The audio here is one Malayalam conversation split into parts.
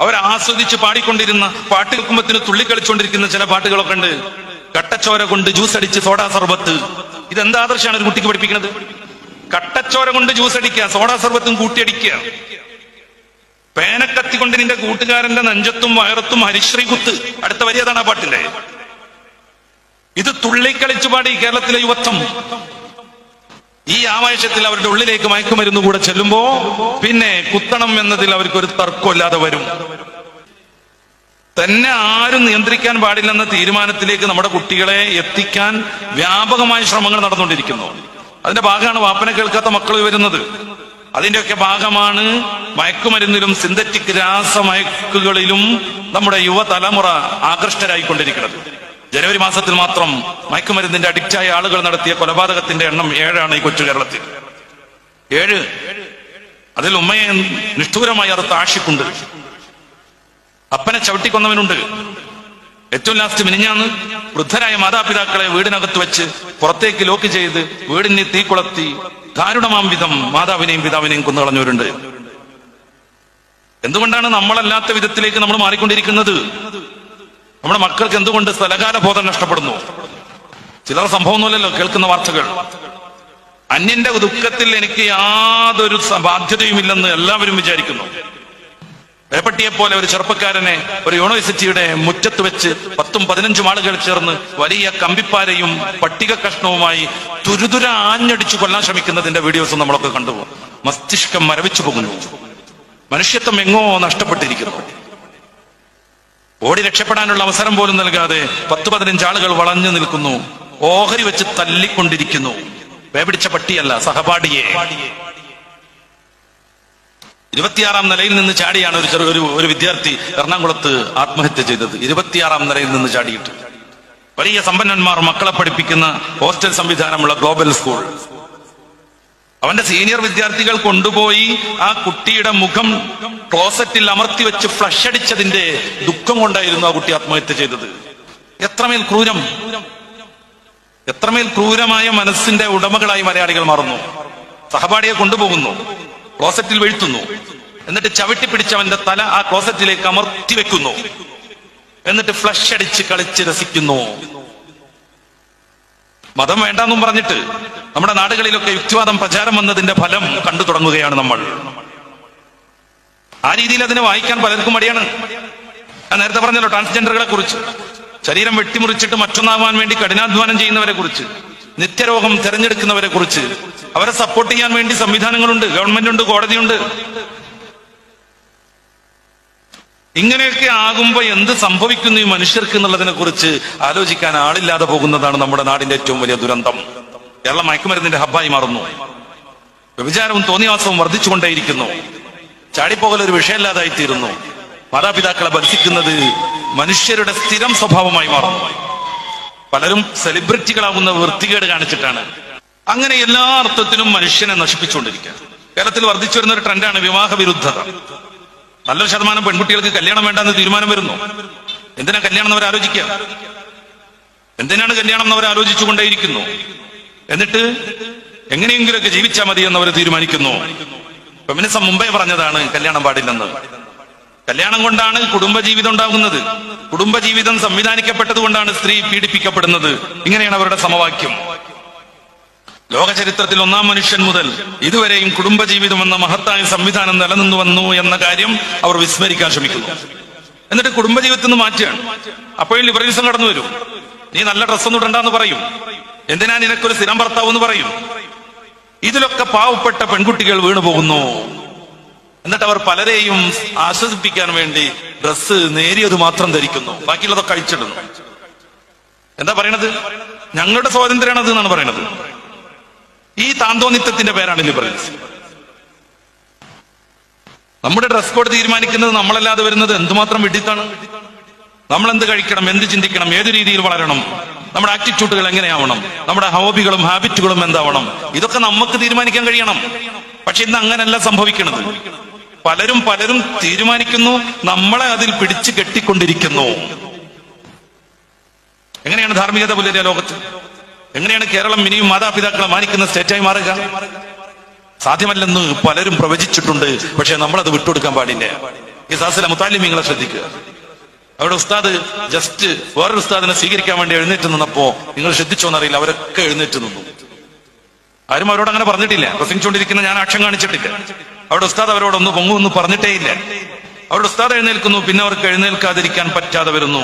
അവർ ആസ്വദിച്ച് പാടിക്കൊണ്ടിരുന്ന പാട്ട് കേൾക്കുമ്പത്തിന് തുള്ളിക്കളിച്ചുകൊണ്ടിരിക്കുന്ന ചില പാട്ടുകളൊക്കെ ഉണ്ട്. കട്ടച്ചോര കൊണ്ട് ജ്യൂസ് അടിച്ച് സോഡാ സർബത്ത്. ഇതെന്താ ആദർശമാണ് ഒരു കുട്ടിക്ക് പഠിപ്പിക്കുന്നത്? കട്ടച്ചോര കൊണ്ട് ജ്യൂസ് അടിക്കുക സോഡാ സർബത്തും കൂട്ടിയടിക്കുക പേനക്കത്തി കൊണ്ട് നിന്റെ കൂട്ടുകാരന്റെ നഞ്ചത്തും വയറത്തും ഹരിശ്രീ കുത്ത്. അടുത്ത വരി അതാണ് ആ പാട്ടിന്റെ. ഇത് തുള്ളിക്കളിച്ചു പാടി കേരളത്തിലെ യുവത്വം. ഈ ആവേശത്തിൽ അവരുടെ ഉള്ളിലേക്ക് മയക്കുമരുന്ന് കൂടെ ചെല്ലുമ്പോ പിന്നെ കുത്തണം എന്നതിൽ അവർക്കൊരു തർക്കമില്ലാതെ വരും. തന്നെ ആരും നിയന്ത്രിക്കാൻ പാടില്ലെന്ന തീരുമാനത്തിലേക്ക് നമ്മുടെ കുട്ടികളെ എത്തിക്കാൻ വ്യാപകമായ ശ്രമങ്ങൾ നടന്നുകൊണ്ടിരിക്കുന്നു. അതിന്റെ ഭാഗമാണ് വാപ്പനെ കേൾക്കാത്ത മക്കൾ വരുന്നത്. അതിന്റെയൊക്കെ ഭാഗമാണ് മയക്കുമരുന്നിലും സിന്തറ്റിക് രാസമയക്കുകളിലും നമ്മുടെ യുവതലമുറ ആകൃഷ്ടരായിക്കൊണ്ടിരിക്കുന്നത്. ജനുവരി മാസത്തിൽ മാത്രം മയക്കുമരുന്നിന്റെ അഡിക്റ്റായ ആളുകൾ നടത്തിയ കൊലപാതകത്തിന്റെ എണ്ണം ഏഴാണ് ഈ കൊച്ചു കേരളത്തിൽ. ഏഴ്. അതിൽ ഉമ്മയെ നിഷ്ഠൂരമായി അറുത്ത ആഷിക്കുണ്ട് അപ്പനെ ചവിട്ടിക്കൊന്നവനുണ്ട്. ഏറ്റവും ലാസ്റ്റ് മിനിഞ്ഞാന്ന് വൃദ്ധരായ മാതാപിതാക്കളെ വീടിനകത്ത് വെച്ച് പുറത്തേക്ക് ലോക്ക് ചെയ്ത് വീടിനെ തീ കൊളത്തി ദാരുണമാം വിധം മാതാവിനെയും പിതാവിനെയും കൊന്നുകളഞ്ഞവരുണ്ട്. എന്തുകൊണ്ടാണ് നമ്മളല്ലാത്ത വിധത്തിലേക്ക് നമ്മൾ മാറിക്കൊണ്ടിരിക്കുന്നത്? നമ്മുടെ മക്കൾക്ക് എന്തുകൊണ്ട് സ്ഥലകാല ബോധം നഷ്ടപ്പെടുന്നു? ചിലർ സംഭവമൊന്നുമല്ലല്ലോ കേൾക്കുന്ന വാർത്തകൾ. അന്യന്റെ ദുഃഖത്തിൽ എനിക്ക് യാതൊരു ബാധ്യതയും ബാധ്യതയുമില്ലെന്ന് എല്ലാവരും വിചാരിക്കുന്നു. വേപ്പട്ടിയെ പോലെ ഒരു ചെറുപ്പക്കാരനെ ഒരു യൂണിവേഴ്സിറ്റിയുടെ മുറ്റത്ത് വെച്ച് പത്തും പതിനഞ്ചും ആളുകൾ ചേർന്ന് വലിയ കമ്പിപ്പാരയും പട്ടിക കഷ്ണവുമായി തുരുതുര ആഞ്ഞടിച്ചു കൊല്ലാൻ ശ്രമിക്കുന്നതിന്റെ വീഡിയോസ് നമ്മളൊക്കെ കണ്ടുപോകും. മസ്തിഷ്കം മരവിച്ചു പോകുന്നു. മനുഷ്യത്വം എങ്ങോ നഷ്ടപ്പെട്ടിരിക്കുന്നു. ഓടി രക്ഷപ്പെടാനുള്ള അവസരം പോലും നൽകാതെ പത്ത് പതിനഞ്ച് ആളുകൾ വളഞ്ഞു നിൽക്കുന്നു. ഓഹരി വെച്ച് തല്ലിക്കൊണ്ടിരിക്കുന്നു. വേപിടിച്ച പട്ടിയല്ല സഹപാഠിയെ. ഇരുപത്തിയാറാം നിലയിൽ നിന്ന് ചാടിയാണ് ഒരു ചെറിയ ഒരു വിദ്യാർത്ഥി എറണാകുളത്ത് ആത്മഹത്യ ചെയ്തത്. ഇരുപത്തിയാറാം നിലയിൽ നിന്ന് ചാടിയിട്ട്. വലിയ സമ്പന്നന്മാർ മക്കളെ പഠിപ്പിക്കുന്ന ഹോസ്റ്റൽ സംവിധാനമുള്ള ഗ്ലോബൽ സ്കൂൾ. അവന്റെ സീനിയർ വിദ്യാർത്ഥികൾ കൊണ്ടുപോയി ആ കുട്ടിയുടെ മുഖം ക്ലോസറ്റിൽ അമർത്തി വെച്ച് ഫ്ലഷ് അടിച്ചതിന്റെ ദുഃഖം കൊണ്ടായിരുന്നു ആ കുട്ടി ആത്മഹത്യ ചെയ്തത്. എത്രമേൽ ക്രൂരം. എത്രമേൽ ക്രൂരമായ മനസ്സിന്റെ ഉടമകളായി മലയാളികൾ മാറുന്നു. സഹപാഠിയെ കൊണ്ടുപോകുന്നു. ക്ലോസറ്റിൽ വീഴ്ത്തുന്നു. എന്നിട്ട് ചവിട്ടി പിടിച്ചവന്റെ തല ആ ക്ലോസറ്റിലേക്ക് അമർത്തി വെക്കുന്നു. എന്നിട്ട് ഫ്ലഷ് അടിച്ച് കളിച്ച് രസിക്കുന്നു. മതം വേണ്ടെന്നും പറഞ്ഞിട്ട് നമ്മുടെ നാടുകളിലൊക്കെ യുക്തിവാദം പ്രചാരം വന്നതിന്റെ ഫലം കണ്ടു തുടങ്ങുകയാണ് നമ്മൾ. ആ രീതിയിൽ അതിനെ വായിക്കാൻ പലർക്കും മടിയാണ്. ഞാൻ നേരത്തെ പറഞ്ഞല്ലോ ട്രാൻസ്ജെൻഡറുകളെ കുറിച്ച്. ശരീരം വെട്ടിമുറിച്ചിട്ട് മറ്റൊന്നാവാൻ വേണ്ടി കഠിനാധ്വാനം ചെയ്യുന്നവരെ കുറിച്ച്. നിത്യരോഗം തെരഞ്ഞെടുക്കുന്നവരെ കുറിച്ച്. അവരെ സപ്പോർട്ട് ചെയ്യാൻ വേണ്ടി സംവിധാനങ്ങളുണ്ട് ഗവൺമെന്റ് ഉണ്ട് കോടതിയുണ്ട്. ഇങ്ങനെയൊക്കെ ആകുമ്പോൾ എന്ത് സംഭവിക്കുന്നു ഈ മനുഷ്യർക്ക് എന്നുള്ളതിനെ കുറിച്ച് ആലോചിക്കാൻ ആളില്ലാതെ പോകുന്നതാണ് നമ്മുടെ നാടിന്റെ ഏറ്റവും വലിയ ദുരന്തം. കേരളം മയക്കുമരുന്നിന്റെ ഹബ്ബായി മാറുന്നു. വ്യഭിചാരവും തോന്നിവാസവും വർദ്ധിച്ചുകൊണ്ടേയിരിക്കുന്നു. ചാടിപ്പോകൽ ഒരു വിഷയമില്ലാതായി തീരുന്നു മാതാപിതാക്കളെ ഭരിക്കുന്നത് മനുഷ്യരുടെ സ്ഥിരം സ്വഭാവമായി മാറുന്നു. പലരും സെലിബ്രിറ്റികളാകുന്ന വൃത്തികേട് കാണിച്ചിട്ടാണ്. അങ്ങനെ എല്ലാ അർത്ഥത്തിലും മനുഷ്യനെ നശിപ്പിച്ചുകൊണ്ടിരിക്കുക കേരളത്തിൽ വർദ്ധിച്ചു വരുന്ന ഒരു ട്രെൻഡാണ് വിവാഹ വിരുദ്ധത നല്ലൊരു ശതമാനം പെൺകുട്ടികൾക്ക് കല്യാണം വേണ്ടെന്ന് തീരുമാനം വരുന്നു. എന്തിനാ കല്യാണം എന്നവർ ആലോചിക്കുക എന്തിനാണ് കല്യാണം എന്നവർ ആലോചിച്ചുകൊണ്ടേയിരിക്കുന്നു എന്നിട്ട് എങ്ങനെയെങ്കിലുമൊക്കെ ജീവിച്ചാൽ മതി എന്നവർ തീരുമാനിക്കുന്നു. ഫെമിനിസം മുമ്പേ പറഞ്ഞതാണ് കല്യാണം പാടില്ലെന്ന്. കല്യാണം കൊണ്ടാണ് കുടുംബജീവിതം ഉണ്ടാകുന്നത്. കുടുംബജീവിതം സംവിധാനിക്കപ്പെട്ടത് കൊണ്ടാണ് സ്ത്രീ പീഡിപ്പിക്കപ്പെടുന്നത്. ഇങ്ങനെയാണ് അവരുടെ സമവാക്യം. ലോക ചരിത്രത്തിൽ ഒന്നാം മനുഷ്യൻ മുതൽ ഇതുവരെയും കുടുംബജീവിതം എന്ന മഹത്തായ സംവിധാനം നിലനിന്നു വന്നു എന്ന കാര്യം അവർ വിസ്മരിക്കാൻ ശ്രമിക്കുന്നു. എന്നിട്ട് കുടുംബജീവിതത്തിൽ നിന്ന് മാറ്റുകയാണ്. അപ്പോഴും ലിബറലിസം കടന്നു വരും. നീ നല്ല ഡ്രസ്സൊന്നും ഇടണ്ടെന്ന് പറയും. എന്തിനാ നിനക്കൊരു സ്ഥിരം ഭർത്താവ് എന്ന് പറയും? ഇതിലൊക്കെ പാവപ്പെട്ട പെൺകുട്ടികൾ വീണു പോകുന്നു. എന്നിട്ട് അവർ പലരെയും ആശ്വസിപ്പിക്കാൻ വേണ്ടി ഡ്രസ്സ് നേരിയത് മാത്രം ധരിക്കുന്നു. ബാക്കിയുള്ളതൊക്കെ അഴിച്ചിടുന്നു. എന്താ പറയണത്? ഞങ്ങളുടെ സ്വാതന്ത്ര്യമാണ് അത് എന്നാണ് പറയണത്. ഈ താന്തോന്നിത്വത്തിന്റെ പേരാണ് ലിബറലിസം നമ്മുടെ ഡ്രസ് കോഡ് തീരുമാനിക്കുന്നത് നമ്മളല്ലാതെ വരുന്നത് എന്തുമാത്രം വിഡിത്താണ്? നമ്മൾ എന്ത് കഴിക്കണം എന്ത് ചിന്തിക്കണം ഏത് രീതിയിൽ വളരണം നമ്മുടെ ആറ്റിറ്റ്യൂഡുകൾ എങ്ങനെയാവണം നമ്മുടെ ഹോബികളും ഹാബിറ്റുകളും എന്താവണം ഇതൊക്കെ നമുക്ക് തീരുമാനിക്കാൻ കഴിയണം. പക്ഷെ ഇന്ന് അങ്ങനല്ല സംഭവിക്കുന്നത്. പലരും പലരും തീരുമാനിക്കുന്നു നമ്മളെ അതിൽ പിടിച്ചു കെട്ടിക്കൊണ്ടിരിക്കുന്നു. എങ്ങനെയാണ് ധാർമ്മികത പുലരിയ ലോകത്ത്? എങ്ങനെയാണ് കേരളം ഇനിയും മാതാപിതാക്കളെ മാനിക്കുന്ന സ്റ്റേറ്റായി മാറുക? സാധ്യമല്ലെന്ന് പലരും പ്രവചിച്ചിട്ടുണ്ട് പക്ഷെ നമ്മളത് വിട്ടുകൊടുക്കാൻ പാടില്ല. ഈ സാസിലെ മുത്താലിമീങ്ങളെ ശ്രദ്ധിക്കുക. അവരുടെ ഉസ്താദ് ജസ്റ്റ് വേറൊരു ഉസ്താദിനെ സ്വീകരിക്കാൻ വേണ്ടി എഴുന്നേറ്റ് നിന്നപ്പോ നിങ്ങൾ ശ്രദ്ധിച്ചോന്നറിയില്ല അവരൊക്കെ എഴുന്നേറ്റ് നിന്നു. ആരും അവരോട് അങ്ങനെ പറഞ്ഞിട്ടില്ല. പ്രസംഗിച്ചുകൊണ്ടിരിക്കുന്ന ഞാൻ ആക്ഷൻ കാണിച്ചിട്ടില്ല. അവരുടെ ഉസ്താദ് അവരോട് ഒന്ന് പൊങ്ങുമെന്ന് പറഞ്ഞിട്ടേ ഇല്ല അവരുടെ ഉസ്താദ് എഴുന്നേൽക്കുന്നു പിന്നെ അവർക്ക് എഴുന്നേൽക്കാതിരിക്കാൻ പറ്റാതെ വരുന്നു.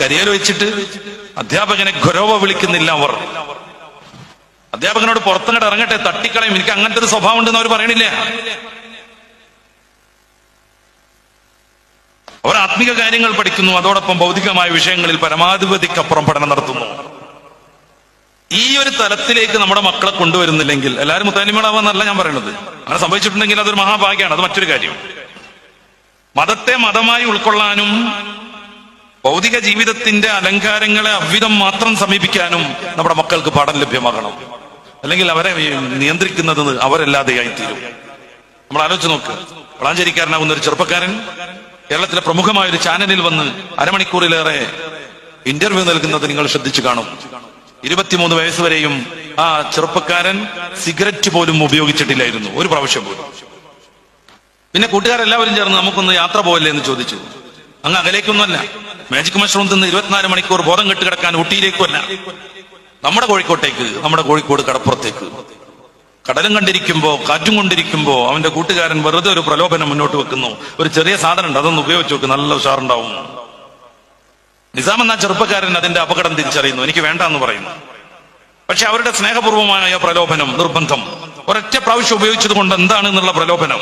കരിയർ വെച്ചിട്ട് അധ്യാപകനെ ഗൗരവ വിളിക്കുന്നില്ല അവർ. അധ്യാപകനോട് പുറത്തങ്ങോട്ട് ഇറങ്ങട്ടെ തട്ടിക്കളയും. എനിക്ക് അങ്ങനത്തെ ഒരു സ്വഭാവം ഉണ്ടെന്ന് അവർ പറയണില്ല. അവർ ആത്മിക കാര്യങ്ങൾ പഠിക്കുന്നു. അതോടൊപ്പം ഭൗതികമായ വിഷയങ്ങളിൽ പരമാധിപതിക്കപ്പുറം പഠനം നടത്തുന്നു. ഈ ഒരു തലത്തിലേക്ക് നമ്മുടെ മക്കളെ കൊണ്ടുവരുന്നില്ലെങ്കിൽ എല്ലാവരും മുത്താനിമകളാവാന്നല്ല ഞാൻ പറയുന്നത് അങ്ങനെ സംഭവിച്ചിട്ടുണ്ടെങ്കിൽ അതൊരു മഹാഭാഗ്യമാണ്. അത് മറ്റൊരു കാര്യം. മതത്തെ മതമായി ഉൾക്കൊള്ളാനും ഭൗതിക ജീവിതത്തിന്റെ അലങ്കാരങ്ങളെ അവിധം മാത്രം സമീപിക്കാനും നമ്മുടെ മക്കൾക്ക് പാഠം ലഭ്യമാകണം. അല്ലെങ്കിൽ അവരെ നിയന്ത്രിക്കുന്നത് അവരല്ലാതെയായി തീരും. നമ്മൾ ആലോചിച്ച് നോക്ക്. വളാഞ്ചേരിക്കാരനാകുന്ന ഒരു ചെറുപ്പക്കാരൻ കേരളത്തിലെ പ്രമുഖമായ ഒരു ചാനലിൽ വന്ന് അരമണിക്കൂറിലേറെ ഇന്റർവ്യൂ നൽകുന്നത് നിങ്ങൾ ശ്രദ്ധിച്ചു കാണും. ഇരുപത്തിമൂന്ന് വയസ്സ് വരെയും ആ ചെറുപ്പക്കാരൻ സിഗരറ്റ് പോലും ഉപയോഗിച്ചിട്ടില്ലായിരുന്നു. ഒരു പ്രാവശ്യം പോലും. പിന്നെ കൂട്ടുകാരെല്ലാവരും ചേർന്ന് നമുക്കൊന്ന് യാത്ര പോകല്ലേ എന്ന് ചോദിച്ചു. അങ്ങ് അകലേക്കൊന്നുമല്ല. മാജിക് മഷ്റൂം തിന്ന് ഇരുപത്തിനാല് മണിക്കൂർ ബോധം കെട്ട് കിടക്കാൻ ഊട്ടിയിലേക്കുമല്ല നമ്മുടെ കോഴിക്കോട്ടേക്ക് നമ്മുടെ കോഴിക്കോട് കടപ്പുറത്തേക്ക്. കടലും കണ്ടിരിക്കുമ്പോ കാറ്റും കൊണ്ടിരിക്കുമ്പോ അവന്റെ കൂട്ടുകാരൻ വെറുതെ ഒരു പ്രലോഭനം മുന്നോട്ട് വെക്കുന്നു. ഒരു ചെറിയ സാധനം ഉണ്ട് അതൊന്ന് ഉപയോഗിച്ച് നോക്ക് നല്ല ഉഷാറുണ്ടാവും. നിസാം എന്ന ചെറുപ്പക്കാരൻ അതിന്റെ അപകടം തിരിച്ചറിയുന്നു. എനിക്ക് വേണ്ട എന്ന് പറയുന്നു. പക്ഷെ അവരുടെ സ്നേഹപൂർവമായ പ്രലോഭനം നിർബന്ധം. ഒരൊറ്റ പ്രാവശ്യം ഉപയോഗിച്ചത് കൊണ്ട് എന്താണ് എന്നുള്ള പ്രലോഭനം?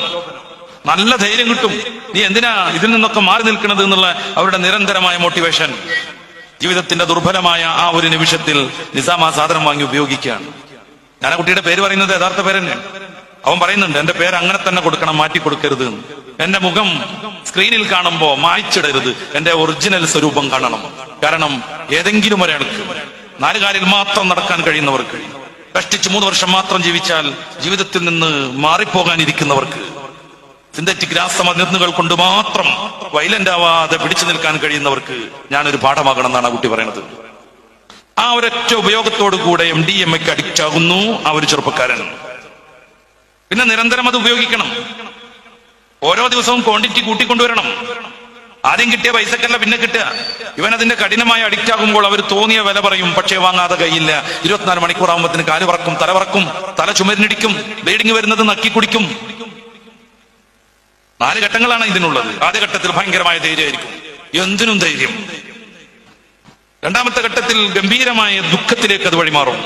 നല്ല ധൈര്യം കിട്ടും. നീ എന്തിനാ ഇതിൽ നിന്നൊക്കെ മാറി നിൽക്കുന്നത് എന്നുള്ള അവരുടെ നിരന്തരമായ മോട്ടിവേഷൻ ജീവിതത്തിന്റെ ദുർബലമായ ആ ഒരു നിമിഷത്തിൽ നിസാം ആ സാധനം വാങ്ങി ഉപയോഗിക്കുകയാണ്. ഞാൻ കുട്ടിയുടെ പേര് പറയുന്നത് യഥാർത്ഥ പേര് തന്നെ അവൻ പറയുന്നുണ്ട് എന്റെ പേര് അങ്ങനെ തന്നെ കൊടുക്കണം മാറ്റി കൊടുക്കരുത്. എന്റെ മുഖം സ്ക്രീനിൽ കാണുമ്പോ മായ്ച്ചിടരുത്. എന്റെ ഒറിജിനൽ സ്വരൂപം കാണണം. കാരണം ഏതെങ്കിലും ഒരാൾക്ക് നാലുകാലിൽ മാത്രം നടക്കാൻ കഴിയുന്നവർക്ക് കഷ്ടിച്ച് മൂന്ന് വർഷം മാത്രം ജീവിച്ചാൽ ജീവിതത്തിൽ നിന്ന് മാറിപ്പോകാനിരിക്കുന്നവർക്ക് സിന്തറ്റിക് രാസമരുന്നുകൾ കൊണ്ട് മാത്രം വൈലന്റ് ആവാതെ പിടിച്ചു നിൽക്കാൻ കഴിയുന്നവർക്ക് ഞാനൊരു പാഠമാകണം എന്നാണ് ആ കുട്ടി പറയുന്നത്. ആ ഒരൊറ്റ ഉപയോഗത്തോടു കൂടെ എം ഡി എം എക്ക് അഡിക്റ്റ് ആകുന്നു ആ ഒരു ചെറുപ്പക്കാരൻ. പിന്നെ നിരന്തരം അത് ഉപയോഗിക്കണം. ഓരോ ദിവസവും ക്വാണ്ടിറ്റി കൂട്ടിക്കൊണ്ടുവരണം. ആദ്യം കിട്ടിയ പൈസക്കല്ല പിന്നെ കിട്ടുക. ഇവൻ അതിന്റെ കഠിനമായ അഡിക്റ്റ് ആകുമ്പോൾ അവർ തോന്നിയ വില പറയും പക്ഷേ വാങ്ങാതെ കയ്യില്ല ഇരുപത്തിനാല് മണിക്കൂർ ആകുമ്പോഴത്തിന് കാൽ പറക്കും തല പറക്കും തല ചുമരിനിടിക്കും ബ്ലീഡിങ് വരുന്നത് നക്കി കുടിക്കും. നാല് ഘട്ടങ്ങളാണ് ഇതിനുള്ളത്. ആദ്യ ഘട്ടത്തിൽ ഭയങ്കരമായ ധൈര്യമായിരിക്കും. എന്തിനും ധൈര്യം. രണ്ടാമത്തെ ഘട്ടത്തിൽ ഗംഭീരമായ ദുഃഖത്തിലേക്ക് അത് വഴിമാറും.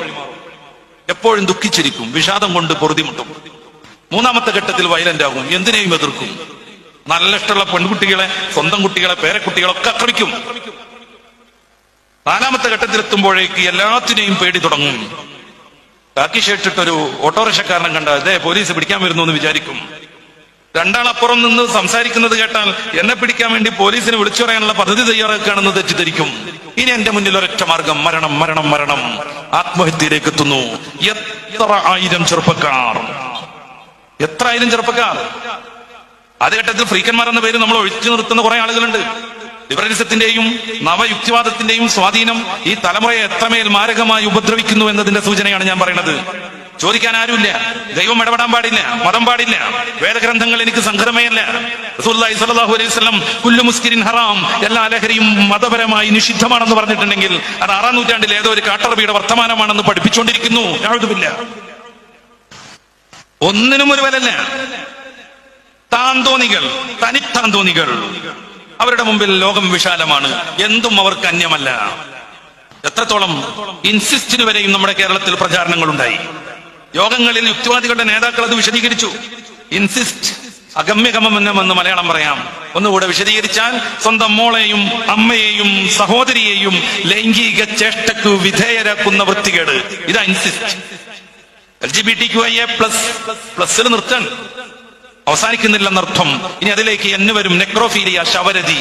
എപ്പോഴും ദുഃഖിച്ചിരിക്കും. വിഷാദം കൊണ്ട് പൊറുതിമുട്ടും. മൂന്നാമത്തെ ഘട്ടത്തിൽ വയലന്റ് ആകും. എന്തിനേയും എതിർക്കും. നല്ല ഇഷ്ടമുള്ള പെൺകുട്ടികളെ സ്വന്തം കുട്ടികളെ പേരക്കുട്ടികളൊക്കെ ആക്രമിക്കും. നാലാമത്തെ ഘട്ടത്തിൽ എത്തുമ്പോഴേക്ക് എല്ലാത്തിനെയും പേടി തുടങ്ങും. കാക്കി ഷേട്ടിട്ടൊരു ഓട്ടോറിക്ഷക്കാരനെ കണ്ട അതെ പോലീസ് പിടിക്കാൻ വരുന്നു എന്ന് വിചാരിക്കും. രണ്ടാളപ്പുറം നിന്ന് സംസാരിക്കുന്നത് കേട്ടാൽ എന്നെ പിടിക്കാൻ വേണ്ടി പോലീസിനെ വിളിച്ചു പറയാനുള്ള പദ്ധതി തയ്യാറാക്കുകയാണെന്ന് തെറ്റിദ്ധരിക്കും. ഇനി എന്റെ മുന്നിൽ ഒരൊറ്റ മാർഗം. മരണം മരണം മരണം. ആത്മഹത്യയിലേക്ക് എത്തുന്നു. എത്ര ആയിരം ചെറുപ്പക്കാർ? എത്ര ആയിരം ചെറുപ്പക്കാർ? ആദ്യഘട്ടത്തിൽ ഫ്രീക്കന്മാർ എന്ന പേര് നമ്മൾ ഒഴിച്ചു നിർത്തുന്ന കുറെ ആളുകളുണ്ട്. ലിബറലിസത്തിന്റെയും നവയുക്തിവാദത്തിന്റെയും സ്വാധീനം ഈ തലമുറയെ എത്രമേൽ മാരകമായി ഉപദ്രവിക്കുന്നു എന്നതിന്റെ സൂചനയാണ് ഞാൻ പറയുന്നത്. ചോദിക്കാൻ ആരുമില്ല. ദൈവം ഇടപെടാൻ പാടില്ല. മതം പാടില്ല. വേദഗ്രന്ഥങ്ങൾ എനിക്ക് സംഘടമയല്ല സ്വല്ലല്ലാഹു അലൈഹി കുല്ലു മുസ്കിരിൻ ഹറാം എല്ലാ ലഹരിയും മതപരമായി നിഷിദ്ധമാണെന്ന് പറഞ്ഞിട്ടുണ്ടെങ്കിൽ അത് ആറാം നൂറ്റാണ്ടിൽ ഏതോ ഒരു കാട്ടറബിയുടെ വർത്തമാനമാണെന്ന് പഠിപ്പിച്ചുകൊണ്ടിരിക്കുന്നു യാതൊരുമില്ല ഒന്നിനും ഒരു വിലല്ല താന്തോന്നികൾ തനിത്താന്തോന്നികൾ അവരുടെ മുമ്പിൽ ലോകം വിശാലമാണ്. എന്തും അവർക്ക് അന്യമല്ല. എത്രത്തോളം ഇൻസിസ്റ്റിന് വരെയും നമ്മുടെ കേരളത്തിൽ പ്രചാരണങ്ങൾ ഉണ്ടായി യോഗങ്ങളിൽ യുക്തിവാദികളുടെ നേതാക്കൾ അത് വിശദീകരിച്ചു. ഇൻസിസ്റ്റ് അഗമ്യഗമമെന്ന് മലയാളം പറയാം. ഒന്നുകൂടെ വിശദീകരിച്ചാൽ സ്വന്തം മോളെയും അമ്മയെയും സഹോദരിയെയും ലൈംഗിക ചേഷ്ടക്ക് വിധേയരാക്കുന്ന വൃത്തികേട്. ഇതാ insist L G B T Q I A plus പ്ലസ്സിൽ നിർത്താൻ അവസാനിക്കുന്നില്ലെന്നർത്ഥം ഇനി അതിലേക്ക് എന്ന് വരും നെക്രോഫീലിയ ശവരതി.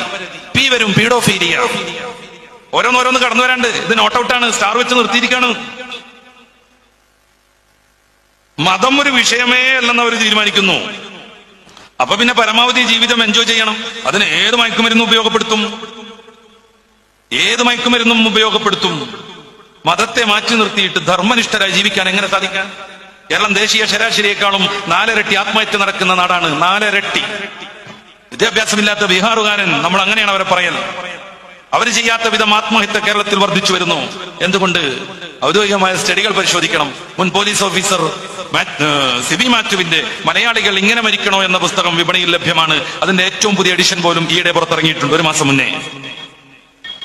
പി വരും പീഡോഫീലിയ ഓരോന്നോരോന്ന് കടന്നു വരാണ്ട് ഇത് നോട്ട് ഔട്ടാണ് സ്റ്റാർ വെച്ച് നിർത്തിയിരിക്കാണ്. മതം ഒരു വിഷയമേ അല്ലെന്ന് അവർ തീരുമാനിക്കുന്നു. അപ്പൊ പിന്നെ പരമാവധി ജീവിതം എൻജോയ് ചെയ്യണം. അതിന് ഏത് മയക്കുമരുന്ന് ഉപയോഗപ്പെടുത്തും? ഏത് മയക്കുമരുന്നും ഉപയോഗപ്പെടുത്തും? മതത്തെ മാറ്റി നിർത്തിയിട്ട് ധർമ്മനിഷ്ഠരായി ജീവിക്കാൻ എങ്ങനെ സാധിക്കാൻ കേരളം ദേശീയ ശരാശരിയേക്കാളും നാലരട്ടി ആത്മഹത്യ നടക്കുന്ന നാടാണ് നാലരട്ടി. വിദ്യാഭ്യാസമില്ലാത്ത ബീഹാറുകാരൻ നമ്മൾ അങ്ങനെയാണ് അവരെ പറയൽ. അവർ ചെയ്യാത്ത വിധം ആത്മഹത്യ കേരളത്തിൽ വർദ്ധിച്ചു വരുന്നു. എന്തുകൊണ്ട്? ഔദ്യോഗികമായ സ്റ്റഡികൾ പരിശോധിക്കണം. മുൻ പോലീസ് ഓഫീസർ സിബി മാത്യുവിന്റെ മലയാളികൾ ഇങ്ങനെ മരിക്കണോ എന്ന പുസ്തകം വിപണിയിൽ ലഭ്യമാണ്. അതിന്റെ ഏറ്റവും പുതിയ എഡിഷൻ പോലും ഈയിടെ പുറത്തിറങ്ങിയിട്ടുണ്ട്. ഒരു മാസം മുന്നേ.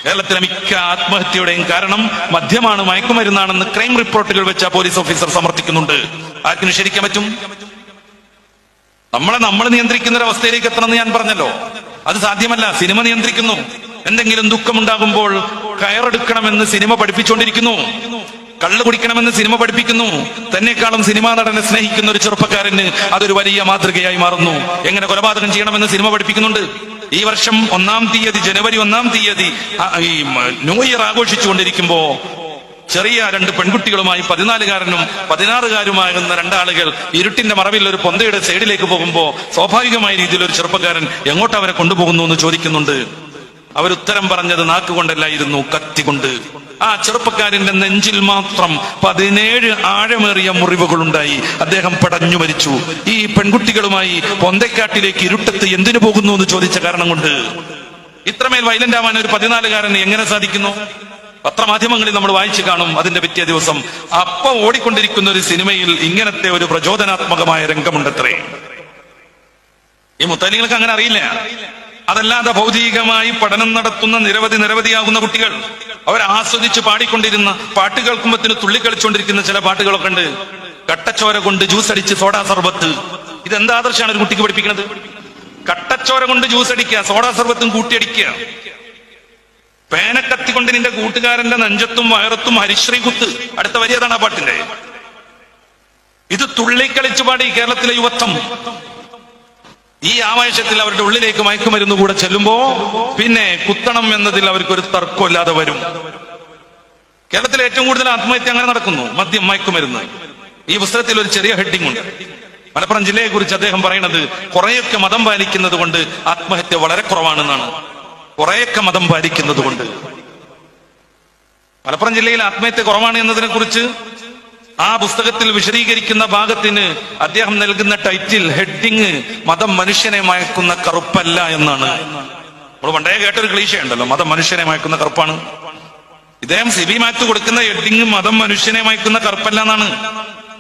കേരളത്തിലെ മിക്ക ആത്മഹത്യയുടെയും കാരണം മദ്യമാണ് മയക്കുമരുന്നാണെന്ന് ക്രൈം റിപ്പോർട്ടുകൾ വെച്ച പോലീസ് ഓഫീസർ സമർത്ഥിക്കുന്നുണ്ട്. ആർക്കും നിഷേധിക്കാൻ പറ്റും? നമ്മളെ നമ്മൾ നിയന്ത്രിക്കുന്ന ഒരു അവസ്ഥയിലേക്ക് എത്തണമെന്ന് ഞാൻ പറഞ്ഞല്ലോ. അത് സാധ്യമല്ല. സിനിമ നിയന്ത്രിക്കുന്നു. എന്തെങ്കിലും ദുഃഖമുണ്ടാകുമ്പോൾ കയറെടുക്കണമെന്ന് സിനിമ പഠിപ്പിച്ചുകൊണ്ടിരിക്കുന്നു. കള്ളു കുടിക്കണമെന്ന് സിനിമ പഠിപ്പിക്കുന്നു. തന്നെക്കാളും സിനിമാ നടനെ സ്നേഹിക്കുന്ന ഒരു ചെറുപ്പക്കാരന് അതൊരു വലിയ മാതൃകയായി മാറുന്നു. എങ്ങനെ കൊലപാതകം ചെയ്യണമെന്ന് സിനിമ പഠിപ്പിക്കുന്നുണ്ട്. ഈ വർഷം ഒന്നാം തീയതി ജനുവരി ഒന്നാം തീയതി ഈ ന്യൂ ഇയർ ആഘോഷിച്ചുകൊണ്ടിരിക്കുമ്പോ ചെറിയ രണ്ട് പെൺകുട്ടികളുമായി പതിനാലുകാരനും പതിനാറുകാരുമാകുന്ന രണ്ടാളുകൾ ഇരുട്ടിന്റെ മറവിൽ ഒരു പൊന്തയുടെ സൈഡിലേക്ക് പോകുമ്പോ സ്വാഭാവികമായ രീതിയിൽ ഒരു ചെറുപ്പക്കാരൻ എങ്ങോട്ട് അവരെ കൊണ്ടുപോകുന്നു എന്ന് ചോദിക്കുന്നുണ്ട്. അവരുത്തരം പറഞ്ഞത് നാക്കുകൊണ്ടല്ലായിരുന്നു കത്തികൊണ്ട്. ആ ചെറുപ്പക്കാരന്റെ നെഞ്ചിൽ മാത്രം പതിനേഴ് ആഴമേറിയ മുറിവുകളുണ്ടായി. അദ്ദേഹം പടഞ്ഞു മരിച്ചു. ഈ പെൺകുട്ടികളുമായി പൊന്തക്കാട്ടിലേക്ക് ഇരുട്ടത്ത് എന്തിനു പോകുന്നു എന്ന് ചോദിച്ച കാരണം കൊണ്ട്. ഇത്രമേൽ വയലന്റ് ആവാൻ ഒരു പതിനാലുകാരന് എങ്ങനെ സാധിക്കുന്നു? പത്രമാധ്യമങ്ങളിൽ നമ്മൾ വായിച്ചു കാണും അതിന്റെ പിറ്റേ ദിവസം. അപ്പ ഓടിക്കൊണ്ടിരിക്കുന്ന ഒരു സിനിമയിൽ ഇങ്ങനത്തെ ഒരു പ്രചോദനാത്മകമായ രംഗമുണ്ടത്രേ. ഈ മുത്തലിങ്ങൾക്ക് അങ്ങനെ അറിയില്ല. അതല്ലാതെ ഭൗതികമായി പഠനം നടത്തുന്ന നിരവധി നിരവധിയാകുന്ന കുട്ടികൾ അവർ ആസ്വദിച്ച് പാടിക്കൊണ്ടിരുന്ന പാട്ട് കേൾക്കുമ്പത്തിന് തുള്ളിക്കളിച്ചുകൊണ്ടിരിക്കുന്ന ചില പാട്ടുകളൊക്കെ ഉണ്ട്. കട്ടച്ചോര കൊണ്ട് ജ്യൂസ് അടിച്ച് സോഡാ സർബത്ത്. ഇതെന്ത് ആദർശമാണ് ഒരു കുട്ടിക്ക് പഠിപ്പിക്കുന്നത്? കട്ടച്ചോര കൊണ്ട് ജ്യൂസ് അടിക്കുക സോഡാ സർബത്തും കൂട്ടിയടിക്കുക പേനക്കത്തി കൊണ്ട് നിന്റെ കൂട്ടുകാരന്റെ നെഞ്ചത്തും വയറത്തും ഹരിശ്രീ കുത്ത്. അടുത്ത വരിയതാണ് ആ പാട്ടിന്റെ? ഇത് തുള്ളിക്കളിച്ചു പാടി കേരളത്തിലെ യുവത്വം. ഈ ആവേശത്തിൽ അവരുടെ ഉള്ളിലേക്ക് മയക്കുമരുന്ന് കൂടെ ചെല്ലുമ്പോ പിന്നെ കുത്തണം എന്നതിൽ അവർക്കൊരു തർക്കമില്ലാതെ വരും. കേരളത്തിൽ ഏറ്റവും കൂടുതൽ ആത്മഹത്യ അങ്ങനെ നടക്കുന്നു. മദ്യം മയക്കുമരുന്ന്. ഈ പുസ്തകത്തിൽ ഒരു ചെറിയ ഹെഡിങ് ഉണ്ട്. മലപ്പുറം ജില്ലയെ കുറിച്ച് അദ്ദേഹം പറയുന്നത് കുറെയൊക്കെ മതം പാലിക്കുന്നത് കൊണ്ട് ആത്മഹത്യ വളരെ കുറവാണെന്നാണ്. കുറെയൊക്കെ മതം പാലിക്കുന്നത് കൊണ്ട്. മലപ്പുറം ജില്ലയിൽ ആത്മഹത്യ കുറവാണ് എന്നതിനെ കുറിച്ച് ആ പുസ്തകത്തിൽ വിശദീകരിക്കുന്ന ഭാഗത്തിന് അദ്ദേഹം നൽകുന്ന ടൈറ്റിൽ ഹെഡിങ് മതം മനുഷ്യനെ മയക്കുന്ന കറുപ്പല്ല എന്നാണ്. നമ്മൾ പണ്ടേ കേട്ടൊരു ക്ലീശ ഉണ്ടല്ലോ മതം മനുഷ്യനെ മയക്കുന്ന കറുപ്പാണ്. ഇദ്ദേഹം സിബി മാത്തു കൊടുക്കുന്ന ഹെഡിങ് മതം മനുഷ്യനെ മയക്കുന്ന കറുപ്പല്ല എന്നാണ്.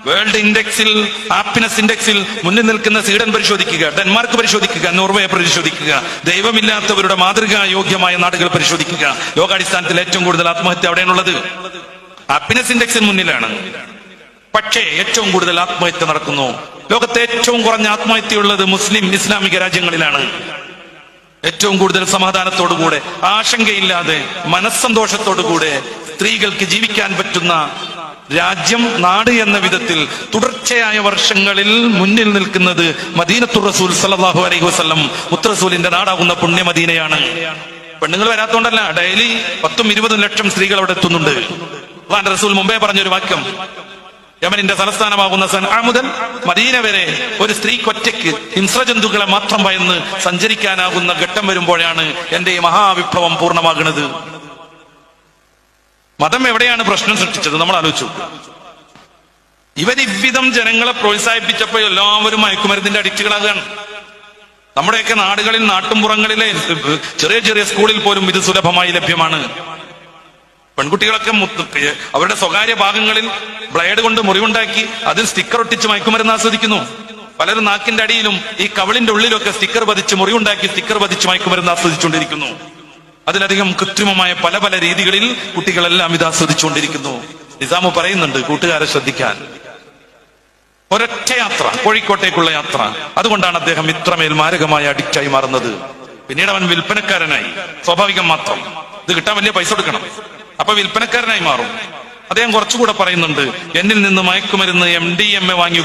വേൾഡ് ഇൻഡെക്സിൽ ഹാപ്പിനെസ് ഇൻഡെക്സിൽ മുന്നിൽ നിൽക്കുന്ന സ്വീഡൻ പരിശോധിക്കുക ഡെൻമാർക്ക് പരിശോധിക്കുക നോർവേ പരിശോധിക്കുക ദൈവമില്ലാത്തവരുടെ മാതൃകാ യോഗ്യമായ നാടുകൾ പരിശോധിക്കുക. ലോകാടിസ്ഥാനത്തിൽ ഏറ്റവും കൂടുതൽ ആത്മഹത്യ അവിടെയാണുള്ളത്. ഹാപ്പിനെസ് ഇൻഡെക്സിൽ മുന്നിലാണ്. പക്ഷേ ഏറ്റവും കൂടുതൽ ആത്മഹത്യ നടക്കുന്നു. ലോകത്തെ ഏറ്റവും കുറഞ്ഞ ആത്മഹത്യയുള്ളത് മുസ്ലിം ഇസ്ലാമിക രാജ്യങ്ങളിലാണ്. ഏറ്റവും കൂടുതൽ സമാധാനത്തോടുകൂടെ ആശങ്കയില്ലാതെ മനസ്സന്തോഷത്തോടുകൂടെ സ്ത്രീകൾക്ക് ജീവിക്കാൻ പറ്റുന്ന രാജ്യം നാട് എന്ന വിധത്തിൽ തുടർച്ചയായ വർഷങ്ങളിൽ മുന്നിൽ നിൽക്കുന്നത് മദീനത്തു റസൂൽ സല്ലല്ലാഹു അലൈഹി വസ്ലം മുത്തറസൂലിന്റെ നാടാകുന്ന പുണ്യ മദീനയാണ് പെണ്ണുങ്ങൾ വരാത്തോണ്ടല്ല ഡെയിലി പത്തും ഇരുപതും ലക്ഷം സ്ത്രീകൾ അവിടെ എത്തുന്നുണ്ട്. റസൂൽ മുമ്പേ പറഞ്ഞൊരു വാക്യം യമനിന്റെ തലസ്ഥാനമാകുന്ന സൻആ മുതൽ മദീന വരെ ഒരു സ്ത്രീ കൊറ്റയ്ക്ക് ഹിംസ്രജന്തുക്കളെ മാത്രം ഭയന്ന് സഞ്ചരിക്കാനാകുന്ന ഘട്ടം വരുമ്പോഴാണ് എന്റെ ഈ മഹാവിപ്ലവം പൂർണമാകുന്നത്. മതം എവിടെയാണ് പ്രശ്നം സൃഷ്ടിച്ചത്? നമ്മൾ ആലോചിച്ചു. ഇവരിവിധം ജനങ്ങളെ പ്രോത്സാഹിപ്പിച്ചപ്പോൾ എല്ലാവരും മയക്കുമരുന്നിന്റെ അഡിക്റ്റുകളാകാണ്. നമ്മുടെയൊക്കെ നാടുകളിൽ നാട്ടുംപുറങ്ങളിലെ ചെറിയ ചെറിയ സ്കൂളിൽ പോലും ഇത് സുലഭമായി ലഭ്യമാണ്. പെൺകുട്ടികളൊക്കെ അവരുടെ സ്വകാര്യ ഭാഗങ്ങളിൽ ബ്ലേഡ് കൊണ്ട് മുറിവുണ്ടാക്കി അതിൽ സ്റ്റിക്കർ ഒട്ടിച്ച് മയക്കുമരുന്ന് ആസ്വദിക്കുന്നു. പലരും നാക്കിന്റെ അടിയിലും ഈ കവളിന്റെ ഉള്ളിലൊക്കെ സ്റ്റിക്കർ പതിച്ച് മുറിവുണ്ടാക്കി സ്റ്റിക്കർ പതിച്ച് മയക്കുമരുന്ന് ആസ്വദിച്ചുകൊണ്ടിരിക്കുന്നു. അതിലധികം കൃത്രിമമായ പല പല രീതികളിൽ കുട്ടികളെല്ലാം ഇത് ആസ്വദിച്ചുകൊണ്ടിരിക്കുന്നു. നിസാമു പറയുന്നുണ്ട് കൂട്ടുകാരെ ശ്രദ്ധിക്കാൻ. ഒരൊറ്റ യാത്ര കോഴിക്കോട്ടേക്കുള്ള യാത്ര. അതുകൊണ്ടാണ് അദ്ദേഹം ഇത്രമേൽ മാരകമായ അഡിക്റ്റായി മാറുന്നത്. പിന്നീട് അവൻ വിൽപ്പനക്കാരനായി. സ്വാഭാവികം മാത്രം. ഇത് കിട്ടാൻ വലിയ പൈസ കൊടുക്കണം. അപ്പൊ വിൽപ്പനക്കാരനായി മാറും. അദ്ദേഹം കുറച്ചുകൂടെ പറയുന്നുണ്ട് എന്നിൽ നിന്ന് മയക്കുമരുന്ന് എം ഡി എം എ വാങ്ങി